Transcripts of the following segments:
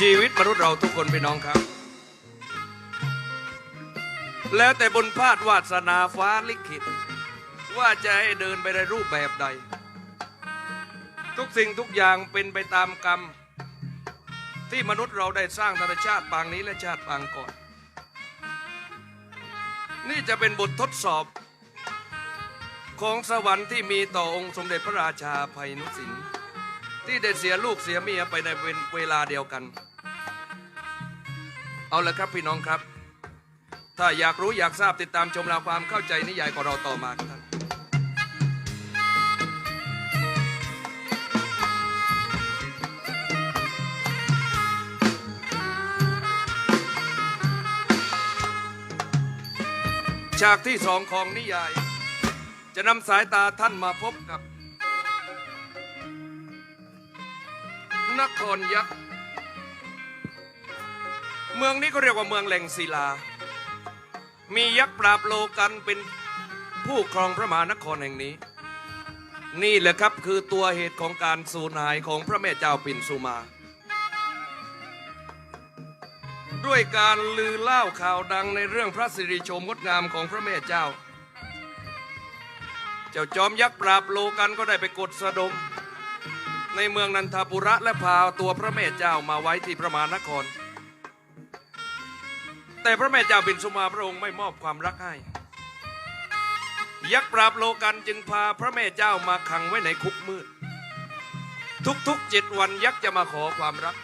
ชีวิตมนุษย์เราทุกคนพี่น้องครับ แล้วแต่บนพาดวาสนาฟ้าลิขิต ว่าจะให้เดินไปในรูปแบบใด ทุกสิ่งทุกอย่างเป็นไปตามกรรม ที่มนุษย์เราได้สร้างธรรมชาติปางนี้และชาติปางก่อน นี่จะเป็นบททดสอบของสวรรค์ที่มีต่อองค์สมเด็จพระราชาภัยนุสินที่ได้เสียลูกเสียเมียไปในเวลาเดียวกัน เอาละครับพี่น้องครับ ถ้าอยากรู้อยากทราบติดตามชมราวความเข้าใจนิยายของเราต่อมาครับท่านฉากที่สองของนิยาย จะนำสายตาท่านมาพบกับ นครยักษ์ เมืองนี้ก็เรียกว่าเมืองแหล่งศิลา มียักษ์ปราบโลกันเป็นผู้ครองพระมหานครแห่งนี้ นี่แหละครับคือตัวเหตุของการสูญหายของพระแม่เจ้าปิ่นสุมา ด้วยการลือเล่าข่าวดังในเรื่องพระสิริโฉมงดงามของพระแม่เจ้า เจ้าจอมยักษ์ปราบโลกันก็ได้ไปกดสะดมในเมืองนันทปุระและพาตัวพระแม่เจ้ามาไว้ที่พระมหานคร แต่พระแม่เจ้าปินสุมาพระองค์ไม่มอบความรักให้ ยักษ์ปราบโลกันจึงพาพระแม่เจ้ามาขังไว้ในคุกมืด ทุกๆเจ็ดวันยักษ์จะมาขอความรัก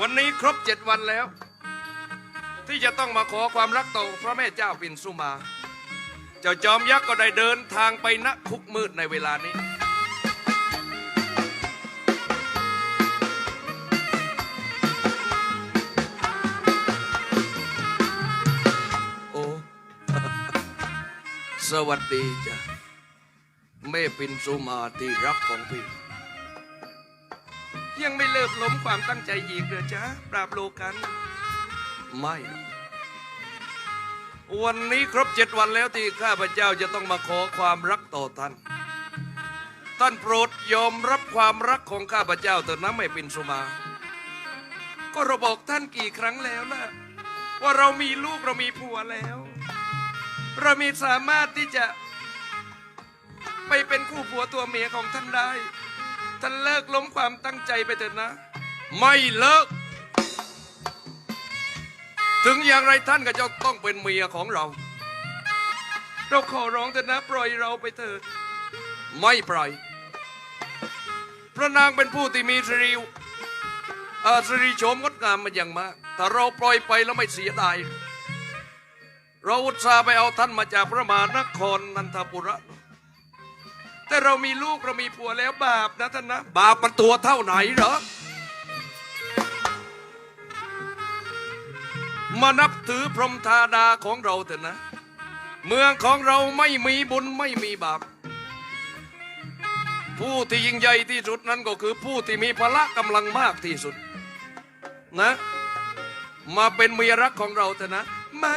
วันนี้ครบเจ็ดวันแล้ว ที่จะต้องมาขอความรักต่อพระแม่เจ้าปินสุมา เจ้าจอมยักษ์ก็ได้เดินทางไปณคุกมืดในเวลานี้ สวัสดีจ้ะแม่ปินสุมาที่รักของพี่ ยังไม่เลิกล้มความตั้งใจอีกเหรอจ๊ะ ปราบโลกัน ไม่ วันนี้ครบเจ็ดวันแล้วที่ข้าพเจ้าจะต้องมาขอความรักต่อท่าน ท่านโปรดยอมรับความรักของข้าพเจ้าเถิดนะไม่ปินสุมา ก็เราบอกท่านกี่ครั้งแล้วละว่าเรามีลูกเรามีผัวแล้ว เรามีสามารถที่จะไปเป็นคู่ผัวตัวเมียของท่านได้ ท่านเลิกล้มความตั้งใจไปเถิดนะ ไม่เลิก ถึงอย่างไรท่านก็จะต้องเป็นเมียของเรา เราขอร้องเถิดนะ ปล่อยเราไปเถิด ไม่ปล่อย พระนางเป็นผู้ที่มีสิริอ่อสิริโฉมงดงามมาอย่างมากถ้าเราปล่อยไปแล้วไม่เสียดาย เราอุตส่าห์ไปเอาท่านมาจากพระมหานครนันทปุระ แต่เรามีลูกเรามีผัวแล้วบาปนะท่านนะ บาปมันตัวเท่าไหนเหรอ มานับถือพรหมธาดาของเราเถอะนะ เมืองของเราไม่มีบุญไม่มีบาป ผู้ที่ยิ่งใหญ่ที่สุดนั้นก็คือผู้ที่มีพละกำลังมากที่สุดนะ มาเป็นเมียรักของเราเถอะนะ ไม่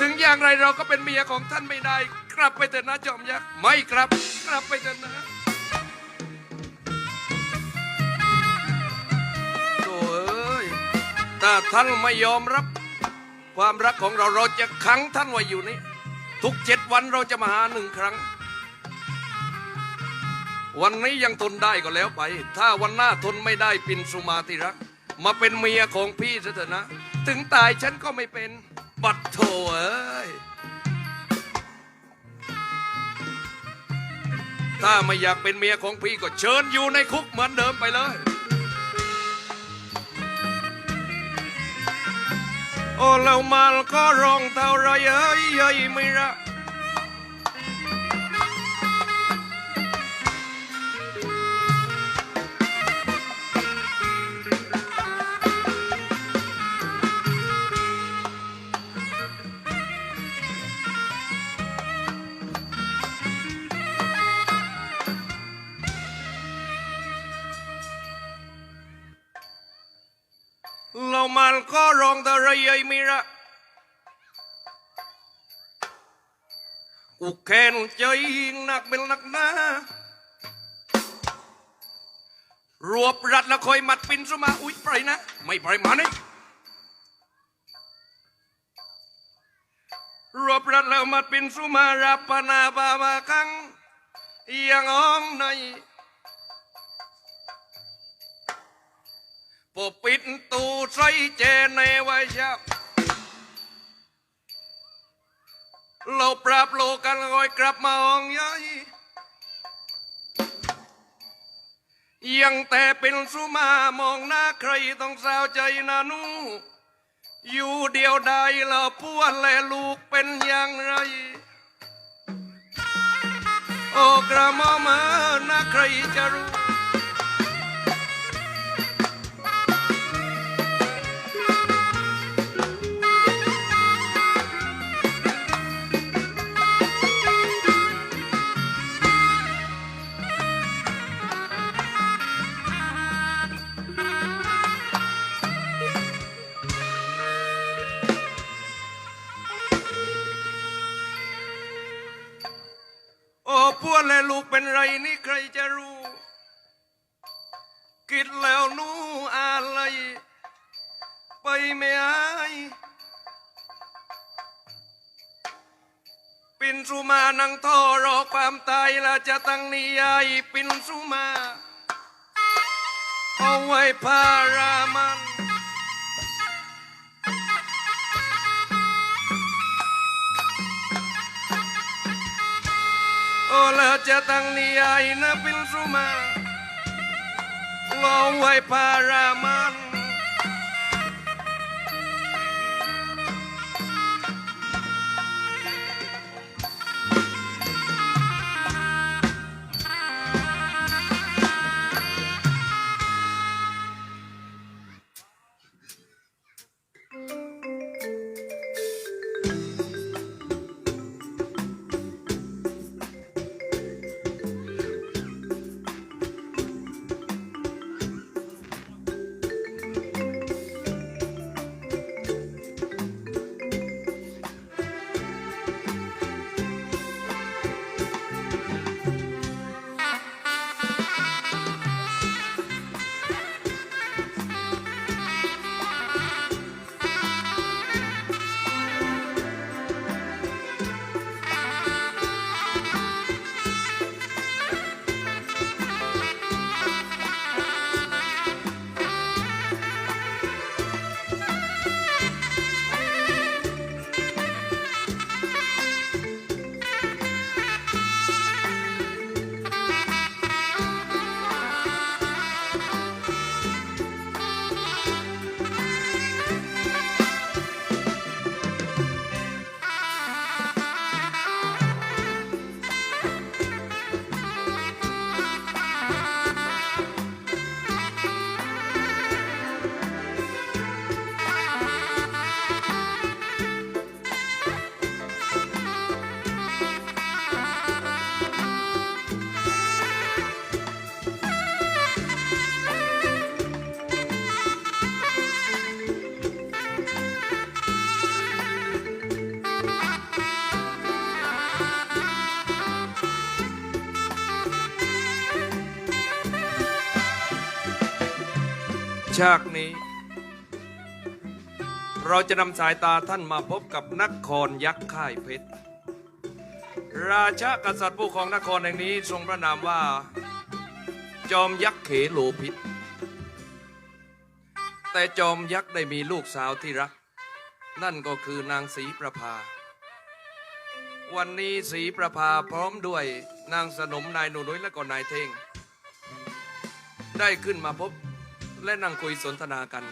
ถึงอย่างไรเราก็เป็นเมียของท่านไม่ได้ กลับไปเถอะนะจอมยักษ์ไม่กลับ กลับไปเถอะนะโถ่เอ้ยถ้าท่านไม่ยอมรับ ความรักของเราเราจะขังท่านไว้อยู่นี่ทุกเจ็ดวันเราจะมาหาหนึ่งครั้ง วันนี้ยังทนได้ก็แล้วไป ถ้าวันหน้าทนไม่ได้ปินสุมาติรัก มาเป็นเมียของพี่ซะเถอะนะ ถึงตายฉันก็ไม่เป็น บัดโถเอ้ย ถ้าไม่อยากเป็นเมียของพี่ก็เชิญอยู่ในคุกเหมือนเดิมไปเลย โอ้เรามาก็ร้องเท่าไรเอ้ยเอ้ยไม่รัก องตะระยมีระกูแค้นใจหนักเป็นหนักหนารวบรัดแล้วคอยมัดปินสมาอุ๊ยปล่อยนะ ไม่ปล่อยมานี่รวบรัดแล้วมัดปินสุมารับปนาบามาคังยังอ้องใน ปปิดตูใส่เจในไว้ชาเราปรับโลกันลอยกลับมาองย้ายยังแต่เป็นสุมามองหน้าใครต้องสาวใจนานูอยู่เดียวได้ละพวดและลูกเป็นอย่างไร โอ้กระมอมานะใครจะรู้ โอ้พวกและลูกเป็นไรนี่ใครจะรู้คิดแล้วนู้อะไร ไปไม่อายปินสุมานังท่อรอความตายละจะตั้งนิยายปินสุมา เอาไว้พารามัน โอ้แล้วจ ฉากนี้ เราจะนำสายตาท่านมาพบกับนครยักษ์ค่ายเพชร ราชากษัตริย์ผู้ของนครแห่งนี้ทรงพระนามว่า จอมยักษ์เขโลพิษ แต่จอมยักษ์ได้มีลูกสาวที่รัก นั่นก็คือนางศรีประภา วันนี้ศรีประภาพร้อมด้วยนางสนมนายหนูนุ้ยและก็นายเท่ง ได้ขึ้นมาพบ และนั่งคุยสนทนากัน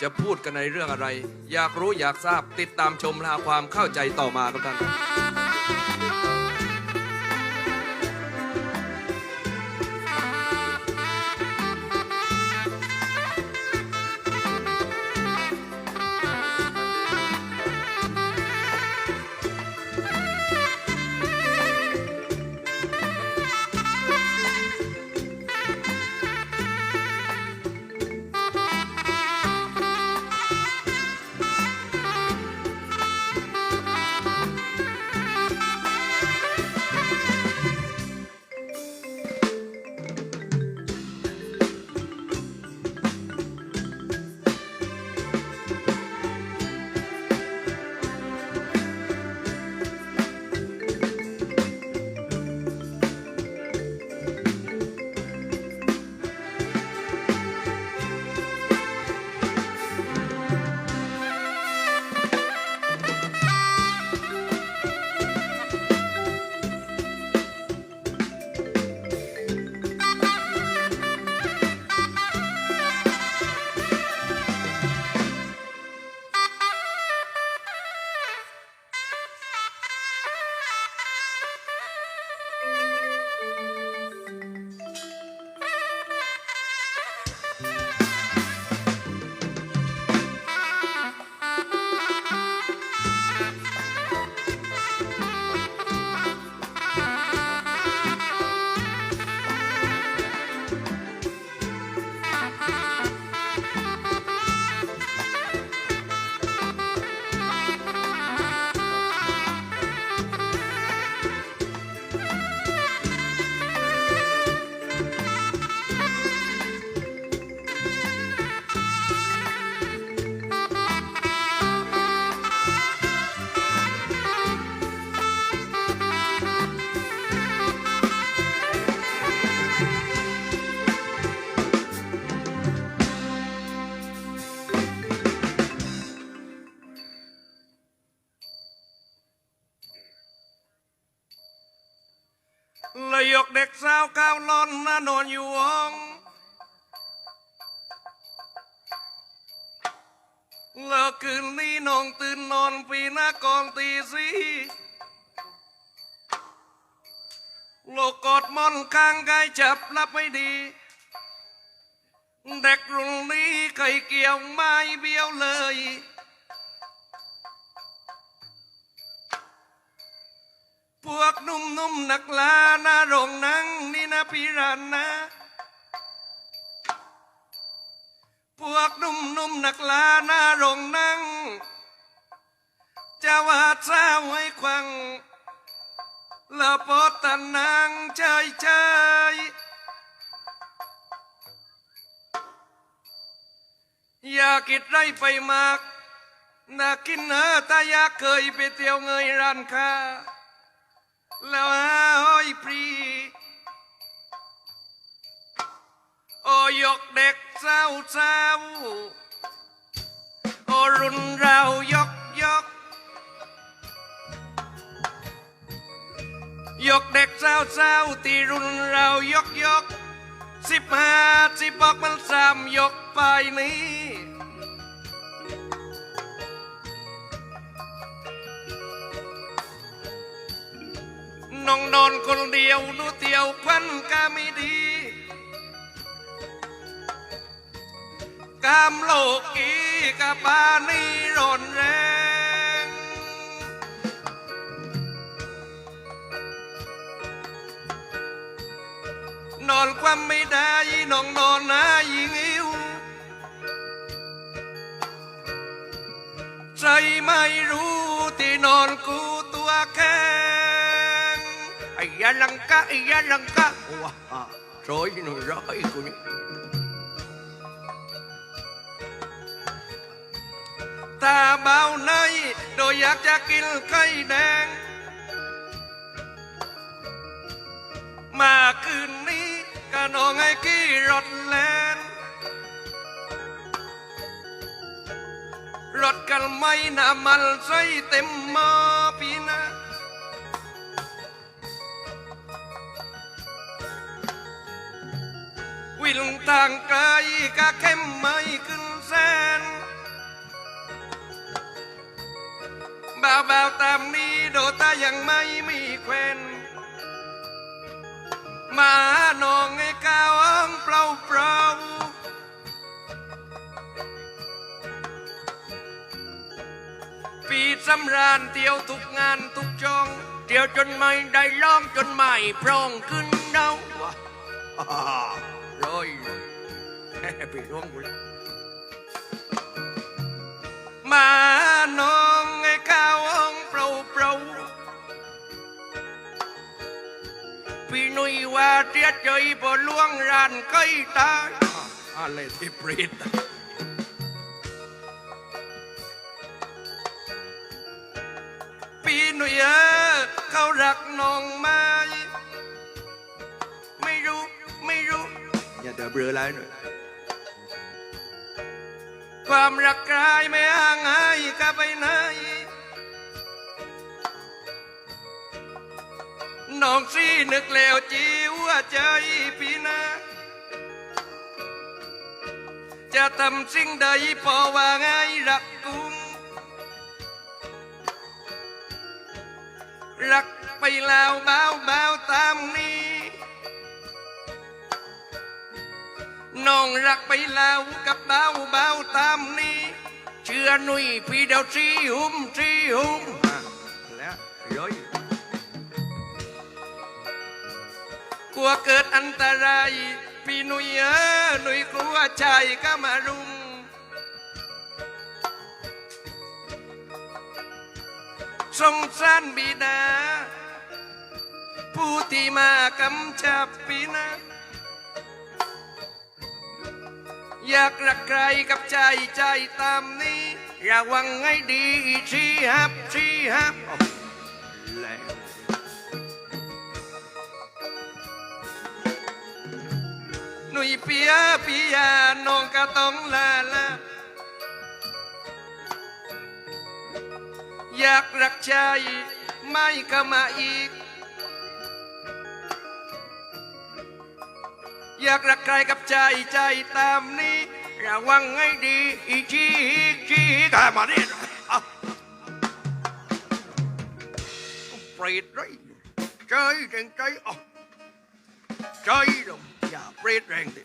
จะพูดกันในเรื่องอะไร อยากรู้อยากทราบติดตามชมและหาความเข้าใจต่อมาครับท่าน เลยยกเด็กสาวก้าวลอนน่านอนอยู่ห้องเลิกคืนนี้น้องตื่นนอนปีหน้าก่อนตีสี่โลกกอดมอนข้างกายจับรับไม่ดี เด็กรุ่นนี้เคยเกี่ยวไม้เบี้ยวเลย พวกนุ่มๆนักลาหน้าโรงนังนี่นะพี่รันนะ พวกนุ่มนุ่มๆนักลาหน้าโรงนังจะว่าเช้าให้ควังละปอตะนางใจใจอย่าคิดไรไปมาก นากินเนอตายากเคยไปเที่ยวเงยร้านค้า แล้วอ้อยปรีโอยกเด็กเศร้าเศร้าโอรุนเรายกยก ยกเด็กเศร้าเศร้าตีรุนเรายกยกสิบห้าสิบบอกมันสามยกไปนี้ น้องนอนคนเดียวนูเตียวควันก็ไม่ดีกามโลกีกะปานีร้อนแรง นอนความไม่ได้น้องนอนนะยิงอิวใจไม่รู้ที่นอนกูาลังกะไอ้ยาลังกะว้าร้อยหนูร้อยกูนี่ตาเบาในโดยอยากจะกินไข่แดง มาคืนนี้ก็นองให้ขี้รถแลนรถกันไม่น้ำมันใส่เต็มหม้อ ปีนะวิ่างไกลก็เข้มไม่ขึ้นแสนบ่าวบ่าวตามนี้โดตายังไม่มีแควนมาหนองไอ้ก้าวเปล่าเปล่าปีสำราญเที่ยวทุกงานทุกจองเที่ยวจนไม่ได้ร้องจนไม่พร้องขึ้นเนาว้าร้อย ปีร่วงกูแล้วมาน้องไอ้ข้าวองเปล่าเปล่าพี่นุ่ยว่าเสียดใจพอล่วงรานใกล้ตายอะไรที่ปรีดพี่นุ่ยเออเขารักน้องไหมไม่รู้ ไม่รู้ อย่าเดือบเรือไรหน่อย ความรักกลายไม่ห่างหายกับไปไหนน้องซีนึกแล้วจีว่าใจพี่นะจะทำสิ่งใดพอว่าไงรักกุมรักไปแล้วเบาเบาตามนี้ น้องรักไปแล้วกับเบาเบาตามนี้ เชื่อหนุ่ยพี่เดาซีหุ่มซีหุมแล้วย้อยกลัวเกิดอันตราย พี่หนุ่ยเออหนุ่ยกลัวใจก็มารุมสงสารบิดาผู้ที่มากำชับพี่นะ อยากรักใครกับใจใจตามนี้ระวังให้ดีชีฮับชีฮับแล้วหนุ่ยเปียเปียน้องก็ต้องลาลาอยากรักใจไม่ก็มาอีก อยากรักใครกับใจใจตามนี้ระวังให้ดีอีชีชีกามาเนี่ยเอาเปรตไรใจแรงใจเอาใจลงอย่าเปรตแรงดิ